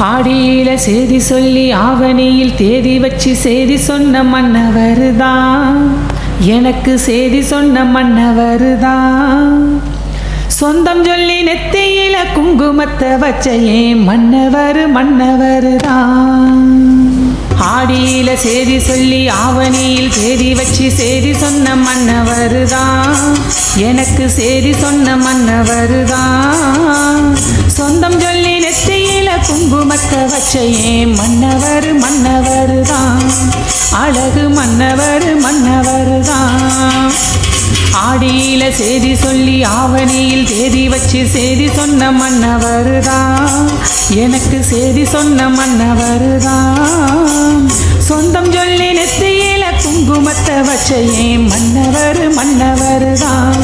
ஆடியில செய்தி சொல்லி ஆவணியில் தேதி வச்சு செய்தி சொன்ன மன்னவருதான். எனக்கு செய்தி சொன்ன மன்னவருதான். சொந்தம் சொல்லி நெத்தியில குங்குமத்தை வச்ச ஏன் மன்னவர் மன்னவருதான். ஆடியில செய்தி சொல்லி ஆவணியில் தேதி வச்சு செய்தி சொன்ன மன்னவருதான். எனக்கு செய்தி சொன்ன மன்னவருதான். சொந்தம் சொல்லி குங்குமத்தை வச்ச ஏன் மன்னவர் மன்னவருதான். அழகு மன்னவர் மன்னவருதான். ஆடியில செய்தி சொல்லி ஆவணியில் தேதி வச்சு செய்தி சொன்ன மன்னவருதான். எனக்கு செய்தி சொன்ன மன்னவருதான். சொந்தம் சொல்லி நெத்தியில குங்குமத்தை வச்ச ஏன் மன்னவர் மன்னவருதான்.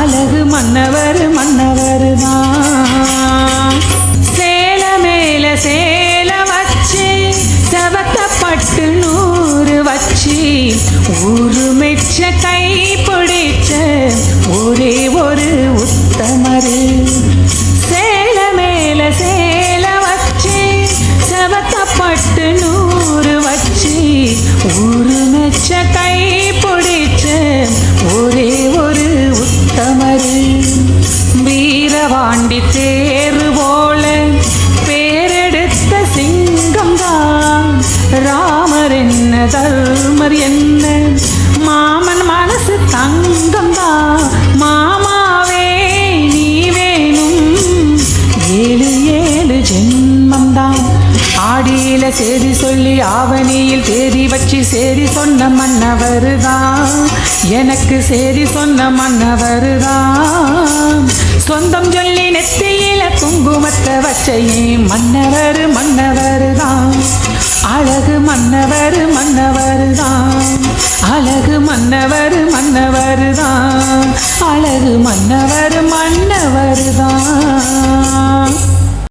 அழகு மன்னவர் மன்னவர் உருமிச்ச கை பிடிச்ச ஒரே ஒரு உத்தமரு. சேல மேல சேல வச்சு செவத்தப்பட்டு நூறு வச்சு உருமிச்ச கை பிடிச்ச ஒரே ஒரு உத்தமரு. வீரவாண்டி தேரு போல பேரெடுத்த சிங்கம் தான் ராமர் என்ன தர்மர் என்ன? மாமன் மனசு தங்கம் மாமாவே நீ வேணும். ஏழு ஏழு ஜென்மம்தான் ஆடியில சேதி சொல்லி ஆவணியில் தேதி வச்சு சேதி சொன்ன மன்னவருதான் எனக்கு சேதி சொன்ன மன்னவருதான் சொந்தம் சொல்லி நெத்தியில குங்குமத்தை வச்சையே ஏன் மன்னவர் மன்னவருதான் அழகு மன்னவர் மன்னவர் தான் அழகு மன்னவர்